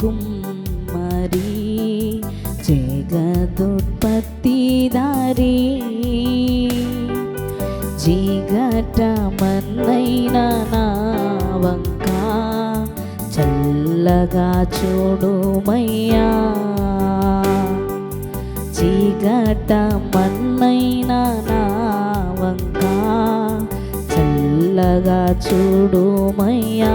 కుమ్మరి జగదుత్పత్తిదారి జిగటమన్నైన నా వంక చల్లగా చూడుమయ్యా చీకటమన్నైన నా వంక చల్లగా చూడుమయ్యా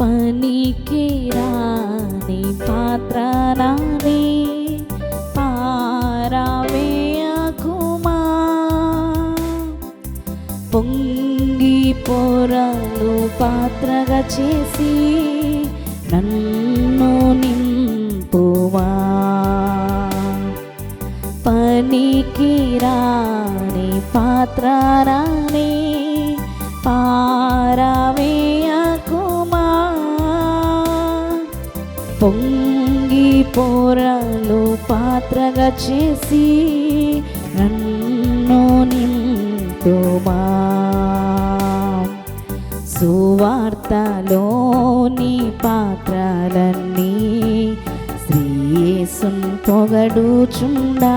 పనికి రాని పాత్ర నాని పారవేయకుమా పొంగి పొరలు పాత్రగా చేసి నన్ను నింపువా. పనికి రాని పాత్ర రాని పొంగి పోరాలు పాత్రగా చేసి నన్ను నింపుమా. సువార్తలోని పాత్రలన్నీ శ్రీయేసున్ పొగడుచుండా.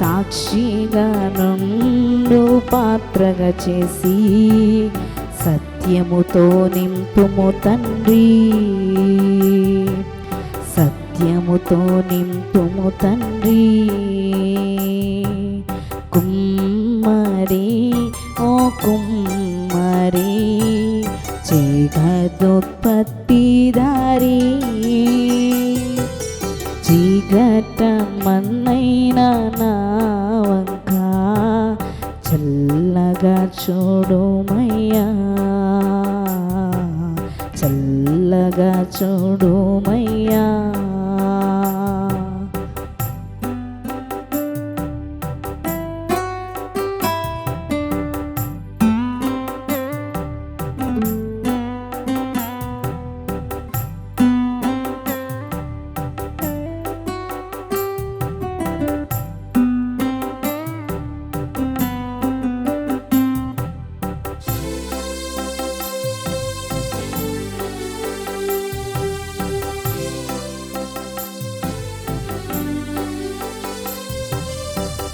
సాక్షిగా నుండు పాత్రగా చేసి సత్యముతో నింపుము తండ్రి. సత్యముతో నింపుము తండ్రి. కుమ్మరి ఓ కుమ్మరి చీకదుత్పత్తిదారి చీకటమన్నైన నా వంక చల్లగా చూడుమయ్యా చల్లగా చూడుమయ్యా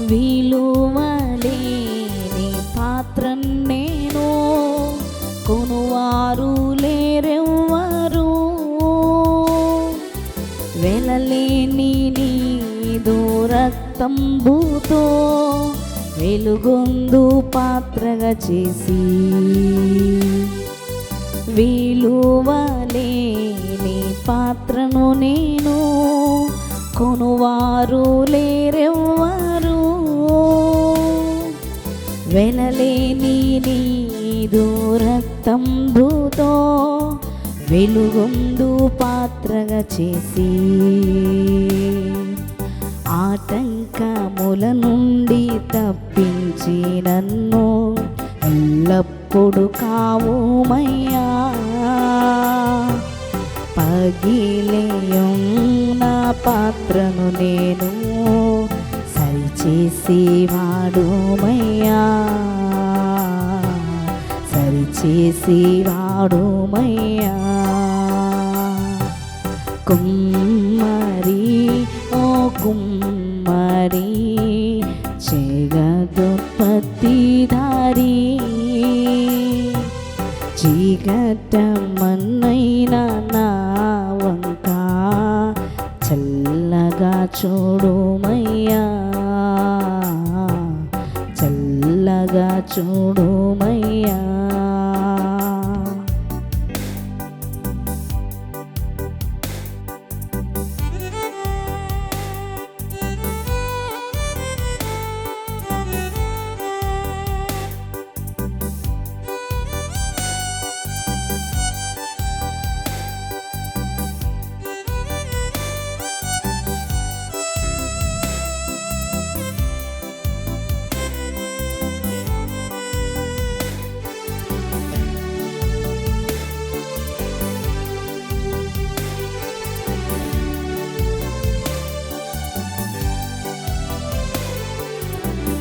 విలువలేని పాత్ర నేను కొనువారు లేరెవ్వరు. వెలలేని నీదు రక్తంబుతో వెలుగొందు పాత్రగా చేసి. విలువలేని పాత్రను నేను కొనువారు లేరెవ్వరు వెలలేని నీదు రక్తంబుతో వెలుగొందు పాత్రగా చేసి ఆటంకముల నుండి తప్పించి నన్ను ఎల్లప్పుడు కావుమయ్యా. పగిలేయున్న పాత్రను నేను సరిచేసి వాడుమయ్యా. సరిచేసి వాడుమయ్యా కుమ్మరి ఓ కుమ్మరి చెగదుపత్తిదారి చీకటమన్నైన నా వంక చల్లగా చూడుమయ్యా. చల్లగా చూడుమయ్యా.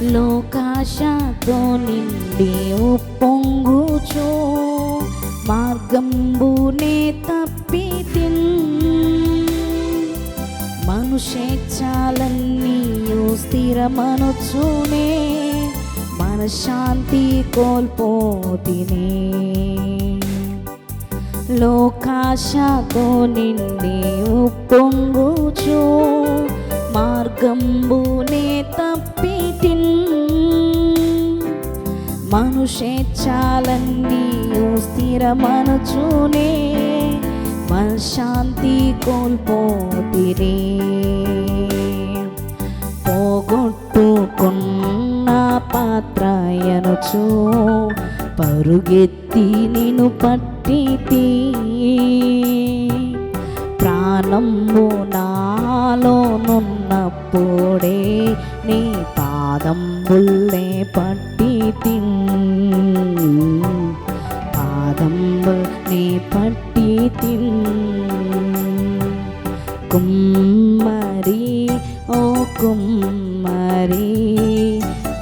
లోకాశతో నిండి ఉప్పొంగుచు మార్గంబునే తప్పి తిన్ మనుషేచ్ఛాలన్నీయు స్థిరమనుచునే మనశాంతి కోల్పోతినే. లోకాశతో నిండి ఉప్పొంగుచు మార్గంబునే తప్పి మనుషేచ్ఛాలన్నీయు స్థిరమనుచునే. మనశాంతి కోల్పోతిరే. పోగొట్టుకున్న పాత్రయనుచు పరుగెత్తి నిన్ను పట్టితి. నాలో నున్నప్పుడే నీ పాదంబుల్లే పట్టి తిన్ నీ పట్టి తిన్ కుమ్మరి ఓ కుమ్మరి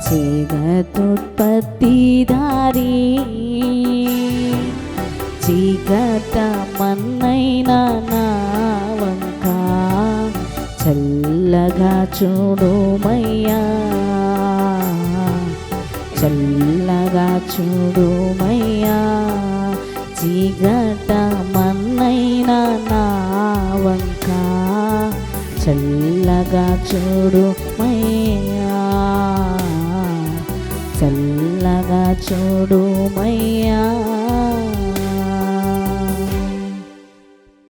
చీకతుత్పత్తిదారి చీకట మన్నైన నా వంక చల్లగా చూడుమయ్యా చల్లగా చూడుమయ్యా. చీకట మన్నైనా నా వంక. చల్లగా చూడుమయ్యా. చల్లగా చూడుమయ్యా.